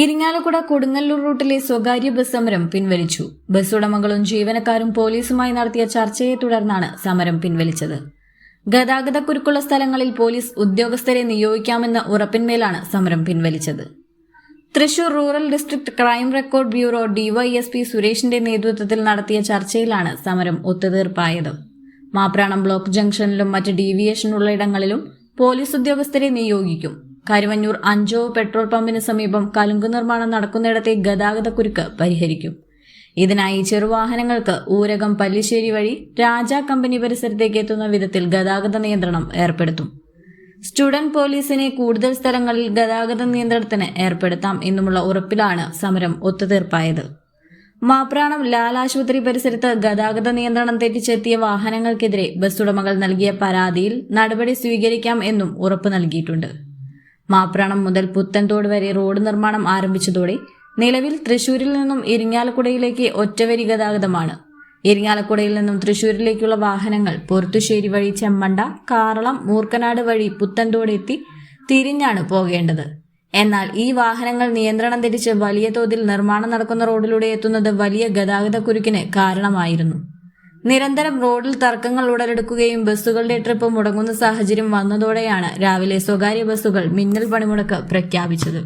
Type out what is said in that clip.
ഇരിങ്ങാലക്കുട കൊടുങ്ങല്ലൂർ റൂട്ടിലെ സ്വകാര്യ ബസ് സമരം പിൻവലിച്ചു. ബസ് ഉടമകളും ജീവനക്കാരും പോലീസുമായി നടത്തിയ ചർച്ചയെ തുടർന്നാണ് സമരം പിൻവലിച്ചത്. ഗതാഗതക്കുരുക്കുള്ള സ്ഥലങ്ങളിൽ പോലീസ് ഉദ്യോഗസ്ഥരെ നിയോഗിക്കാമെന്ന ഉറപ്പിന്മേലാണ് സമരം പിൻവലിച്ചത്. Thrissur rural district crime record bureau DYSP സുരേഷിന്റെ നേതൃത്വത്തിൽ നടത്തിയ ചർച്ചയിലാണ് സമരം ഒത്തുതീർപ്പായത്. മാപ്രാണം ബ്ലോക്ക് ജംഗ്ഷനിലും മറ്റ് ഡീവിയേഷനുള്ള ഇടങ്ങളിലും പോലീസ് ഉദ്യോഗസ്ഥരെ നിയോഗിക്കും. കരുവന്നൂർ അഞ്ചോ പെട്രോൾ പമ്പിന് സമീപം കലുങ്ക് നിർമ്മാണം നടക്കുന്നിടത്തെ ഗതാഗതക്കുരുക്ക് പരിഹരിക്കും. ഇതിനായി ചെറുവാഹനങ്ങൾക്ക് ഊരകം പല്ലിശ്ശേരി വഴി രാജ കമ്പനി പരിസരത്തേക്ക് എത്തുന്ന വിധത്തിൽ ഗതാഗത നിയന്ത്രണം ഏർപ്പെടുത്തും. സ്റ്റുഡന്റ് പോലീസിനെ കൂടുതൽ സ്ഥലങ്ങളിൽ ഗതാഗത നിയന്ത്രണത്തിന് ഏർപ്പെടുത്താം എന്നുമുള്ള ഉറപ്പിലാണ് സമരം ഒത്തുതീർപ്പായത്. മാപ്രാണം ലാൽ ആശുപത്രി പരിസരത്ത് ഗതാഗത നിയന്ത്രണം തെറ്റിച്ചെത്തിയ വാഹനങ്ങൾക്കെതിരെ ബസ് ഉടമകൾ നൽകിയ പരാതിയിൽ നടപടി സ്വീകരിക്കാം എന്നും ഉറപ്പ് നൽകിയിട്ടുണ്ട്. മാപ്രാണം മുതൽ പുത്തൻതോട് വരെ റോഡ് നിർമ്മാണം ആരംഭിച്ചതോടെ നിലവിൽ തൃശൂരിൽ നിന്നും ഇരിങ്ങാലക്കുടയിലേക്ക് ഒറ്റവരി ഗതാഗതമാണ്. ഇരിങ്ങാലക്കുടയിൽ നിന്നും തൃശൂരിലേക്കുള്ള വാഹനങ്ങൾ പൊറത്തുശ്ശേരി വഴി ചെമ്മണ്ട കാറളം മൂർക്കനാട് വഴി പുത്തൻതോട് എത്തി തിരിഞ്ഞാണ് പോകേണ്ടത്. എന്നാൽ ഈ വാഹനങ്ങൾ നിയന്ത്രണം തിരിച്ച് വലിയ തോതിൽ നിർമ്മാണം നടക്കുന്ന റോഡിലൂടെ എത്തുന്നത് വലിയ ഗതാഗത കുരുക്കിന് കാരണമായിരുന്നു. നിരന്തരം റോഡിൽ തർക്കങ്ങൾ ഉടലെടുക്കുകയും ബസ്സുകളുടെ ട്രിപ്പ് മുടങ്ങുന്ന സാഹചര്യം വന്നതോടെയാണ് രാവിലെ സ്വകാര്യ ബസ്സുകൾ മിന്നൽ പണിമുടക്ക് പ്രഖ്യാപിച്ചത്.